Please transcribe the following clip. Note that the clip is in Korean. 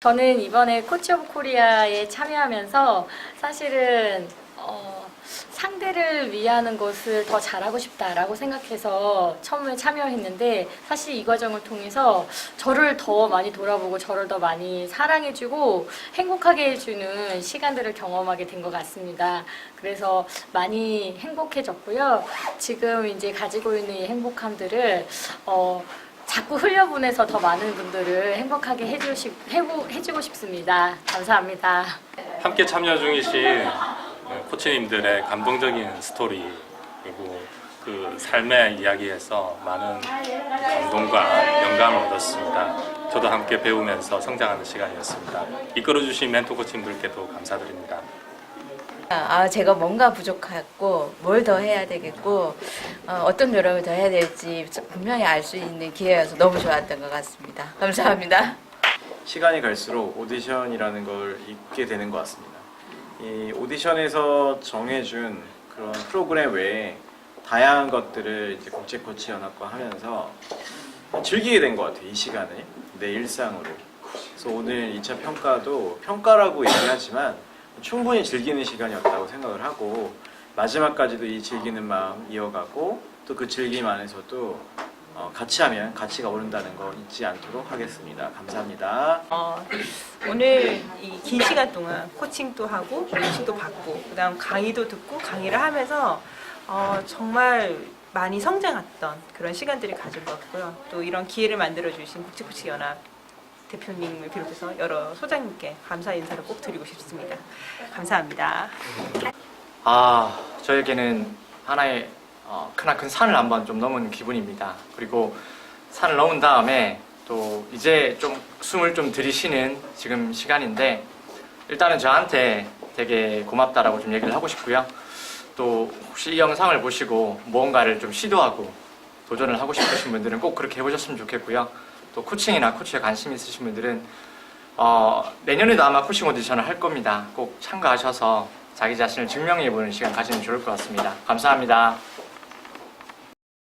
저는 이번에 코치 오브 코리아에 참여하면서 사실은 어, 상대를 위하는 것을 더 잘하고 싶다라고 생각해서 처음에 참여했는데 사실 이 과정을 통해서 저를 더 많이 돌아보고 저를 더 많이 사랑해주고 행복하게 해주는 시간들을 경험하게 된 것 같습니다. 그래서 많이 행복해졌고요. 지금 이제 가지고 있는 이 행복함들을 어, 자꾸 흘려보내서 더 많은 분들을 행복하게 해주시, 해보, 해주고 싶습니다. 감사합니다. 함께 참여 중이신 코치님들의 감동적인 스토리 그리고 그 삶의 이야기에서 많은 감동과 영감을 얻었습니다. 저도 함께 배우면서 성장하는 시간이었습니다. 이끌어주신 멘토 코치님들께도 감사드립니다. 아, 제가 뭔가 부족했고, 뭘 더 해야 되겠고, 어, 떤 노력을 더 해야 될지 분명히 알 수 있는 기회여서 너무 좋았던 것 같습니다. 감사합니다. 시간이 갈수록 오디션이라는 걸 잊게 되는 것 같습니다. 이 오디션에서 정해준 그런 프로그램 외에 다양한 것들을 이제 국제 코치 연합과 하면서 즐기게 된 것 같아요. 이 시간을 내 일상으로. 그래서 오늘 2차 평가도 평가라고 얘기하지만 충분히 즐기는 시간이었다고 생각을 하고 마지막까지도 이 즐기는 마음 이어가고 또 그 즐김 안에서도 어, 같이 하면 가치가 오른다는 거 잊지 않도록 하겠습니다. 감사합니다. 어, 오늘 이 긴 시간 동안 코칭도 하고 코칭도 받고 그다음 강의도 듣고 강의를 하면서 어, 정말 많이 성장했던 그런 시간들을 가진 것 같고요. 또 이런 기회를 만들어 주신 국제코치 연합 대표님을 비롯해서 여러 소장님께 감사 인사를 꼭 드리고 싶습니다. 감사합니다. 아, 저에게는 하나의 어, 크나큰 산을 한번 좀 넘은 기분입니다. 그리고 산을 넘은 다음에 또 이제 좀 숨을 좀 들이쉬는 지금 시간인데 일단은 저한테 되게 고맙다라고 좀 얘기를 하고 싶고요. 또 혹시 이 영상을 보시고 무언가를 좀 시도하고 도전을 하고 싶으신 분들은 꼭 그렇게 해보셨으면 좋겠고요. 또 코칭이나 코치에 관심 있으신 분들은 어, 내년에도 아마 코칭 오디션을 할 겁니다. 꼭 참가하셔서 자기 자신을 증명해 보는 시간 가지면 좋을 것 같습니다. 감사합니다.